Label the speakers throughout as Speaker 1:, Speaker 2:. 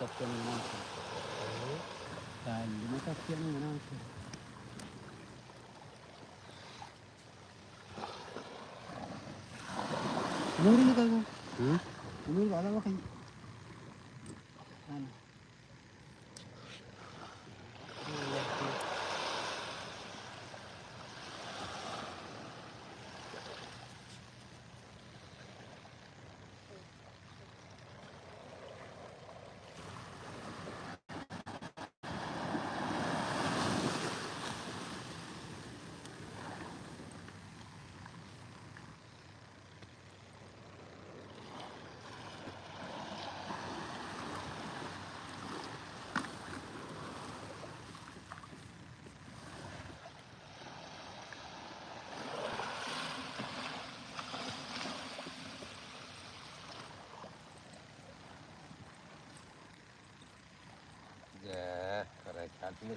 Speaker 1: തപ്പിയാണ് ഇങ്ങനെ ആവശ്യം കല്ലുമ തപ്പിയാണ് ഇങ്ങനെ ആവശ്യം നൂറിന് കഴിവും നൂറ് അതാ കൈ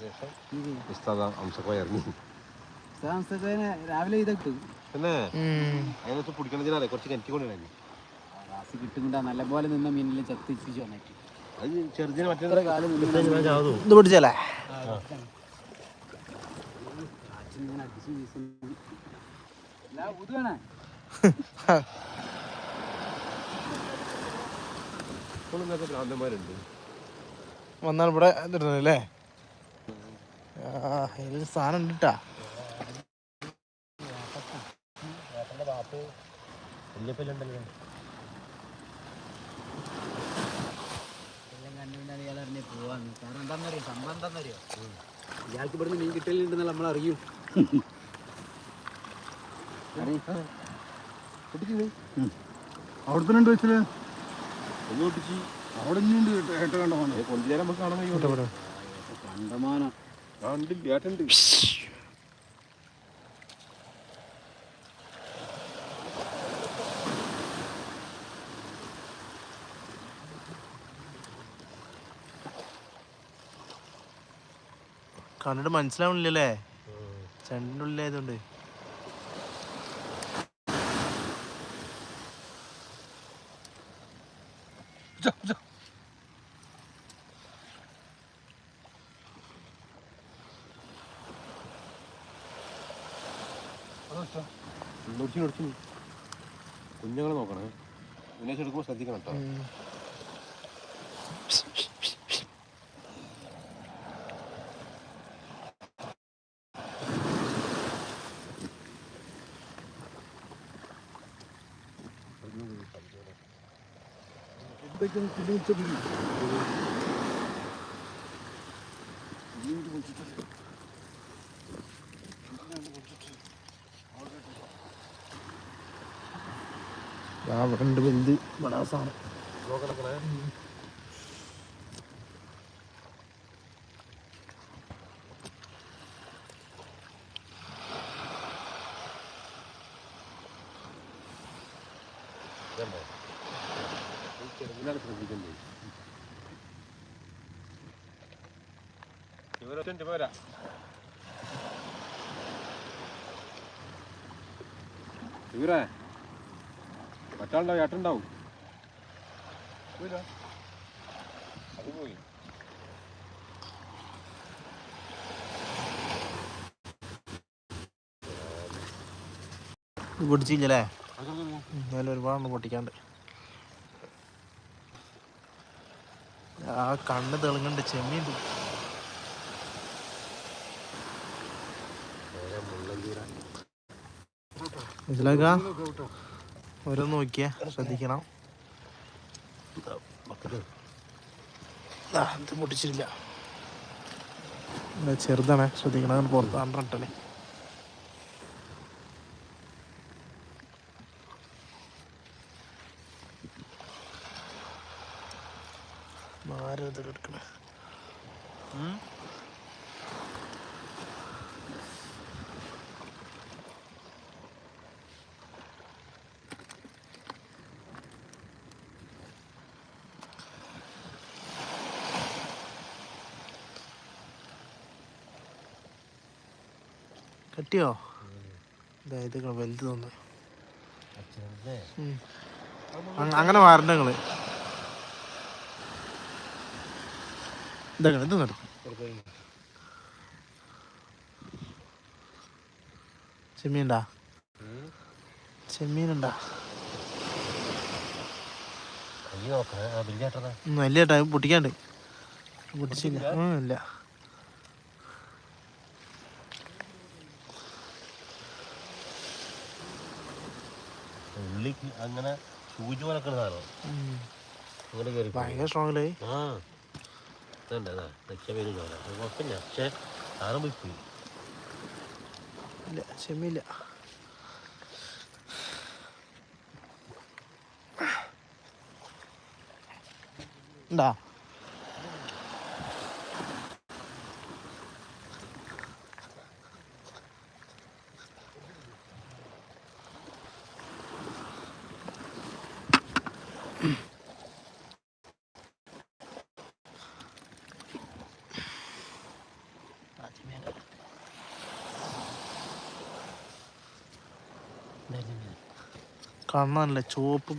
Speaker 2: ശേഷം ഉസ്താദ് ഇറങ്ങി.
Speaker 1: സാംസത്തിന് രാവിലെ ഇതൊക്കെ
Speaker 2: പിന്നെ അതിനകത്ത് പിടിക്കണതിനാലേ കുറച്ച്
Speaker 1: റാസി കിട്ടുന്നുണ്ടാ നല്ല പോലെ നിന്ന മീനിൽ ചത്തിച്ചു വന്നിട്ട്
Speaker 2: അത് ചെറുതിന് മറ്റേ
Speaker 1: ഇത്ര കാലം
Speaker 3: ഇത്
Speaker 1: അടിച്ച്
Speaker 3: വന്നാൽ ഇവിടെ ഇതിടണല്ലേ?
Speaker 1: സംഭവം എന്താന്നറിയോ? ഇയാൾക്ക് ഇവിടുന്ന് മീൻ കിട്ടലുണ്ടെന്ന് നമ്മൾ അറിയും.
Speaker 4: അവിടെ തന്നെ ഉണ്ട് വെച്ചിൽ
Speaker 2: ഒന്ന്
Speaker 4: അവിടെ ഇനിയുണ്ട് ഏട്ട
Speaker 2: നമുക്ക് കാണാൻ
Speaker 1: കണ്ടമാനം
Speaker 2: ഏട്ടുണ്ട്
Speaker 3: കണ്ടിട്ട് മനസ്സിലാവണില്ലല്ലേ? ചെണ്ടിന്റെ
Speaker 2: ഒടിച്ചു ഒടിച്ചു കുഞ്ഞുങ്ങളെ നോക്കണേ. ഉന്നയിച്ച് എടുക്കുമ്പോൾ ശ്രദ്ധിക്കണം കേട്ടോ.
Speaker 3: വീണ്ടും
Speaker 4: എന്തൊക്കെ
Speaker 3: ഇവിടെ ഉണ്ട് വലുത്
Speaker 2: ശ്രദ്ധിക്കേണ്ടത് ഇവരൊറ്റ പോരാ ഇവരേ മറ്റാളുണ്ടാവും ഏട്ടുണ്ടാവും അത് പോയി.
Speaker 3: എന്നാലും ഒരുപാട് പൊട്ടിക്കാണ്ട്. ആ കണ്ണ് തെളിഞ്ഞുണ്ട് ചെമ്മീൻ തു- ഓരോന്ന് നോക്കിയാ ശ്രദ്ധിക്കണം. ഇത് ചെറുതാണ് ശ്രദ്ധിക്കണം പുറത്താണ് പുറത്ത് കണ്ടിട്ടല്ലേ ആരും ഇത് എടുക്കണേ അതായത് ഇതായത് വലുത് തോന്നുന്നു. അങ്ങനെ മാറണ്ട നിങ്ങൾ. ഇതാക്കണം ഇത് നടക്കും ചെമ്മീനുണ്ടാ? ചെമ്മീനുണ്ടാ? വലിയ പൊട്ടിക്കാണ്ട്. പൊട്ടിച്ചില്ല. ഇല്ല.
Speaker 2: ഉള്ളി അങ്ങനെ സൂചി പോലൊക്കെ സാധനം. അങ്ങനെ കയറി
Speaker 3: ഭയങ്കര സ്ട്രോങ്ങിലേ
Speaker 2: ആ. ഇതുണ്ട്? അതാ തെച്ച പേര് ചോല കുഴപ്പമില്ല. പക്ഷേ സാധനം പോയി പോയി.
Speaker 3: ഇല്ല ചെമ്മില്ല ഉണ്ടാ കണ്ണല്ല ചുവപ്പും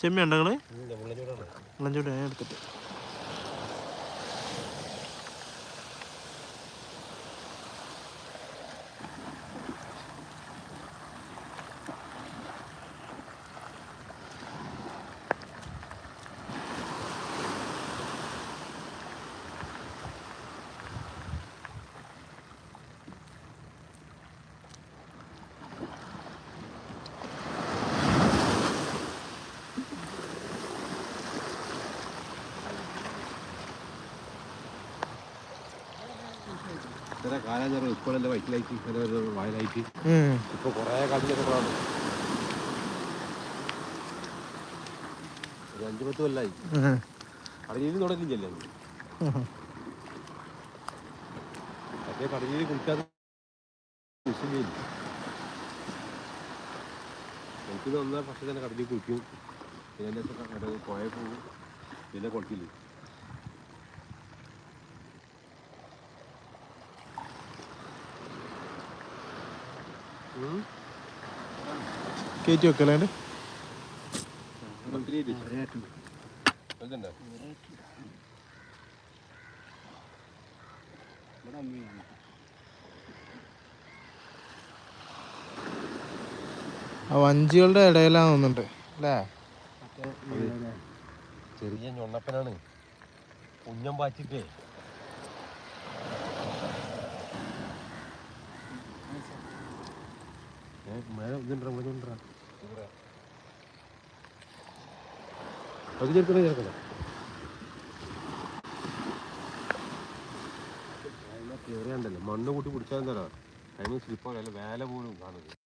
Speaker 3: ചെമ്മീൻ ഉണ്ടോ നിങ്ങൾ ഇളഞ്ചൂട് ഞാൻ എടുത്തിട്ട്.
Speaker 2: ഇത്ര കാലം ഞാൻ ഇപ്പോഴല്ലേ വയറ്റിലായിട്ട് ഇങ്ങനെ ഒരു വായലായിട്ട്
Speaker 3: ഉം.
Speaker 2: ഇപ്പൊ കുറേ കാലത്തിലൊക്കെ പോകാണ് ഒരു അഞ്ചു പത്ത് കൊല്ലായി
Speaker 3: ഉം.
Speaker 2: കടലിൽ തുടങ്ങിയില്ലേ
Speaker 3: ഉം.
Speaker 2: മറ്റേ കടലിൽ കുളിക്കാതെ കുളിച്ചില്ലേ എനിക്ക് ഒന്നാ പക്ഷെ തന്നെ കടലിൽ കുളിക്കും പിന്നെ പുഴ പോകും പിന്നെ കുളത്തില്ല
Speaker 3: കയറ്റി വെക്കലാണ്ട് ആ വഞ്ചികളുടെ ഇടയിലാണ് തോന്നുന്നുണ്ട് അല്ലേ?
Speaker 2: ചെറിയ ഞൊണ്ണപ്പനാണ്. കുഞ്ഞം പാച്ചിട്ടേ. അത് ചേർക്കണേ? ചേർക്കണം കയറിയാണ്ടല്ലോ മണ്ണ് കൂട്ടി പിടിച്ചാൽ എന്താ അതിന് സ്ലിപ്പ് അല്ല വേല പോലും കാണുന്നത്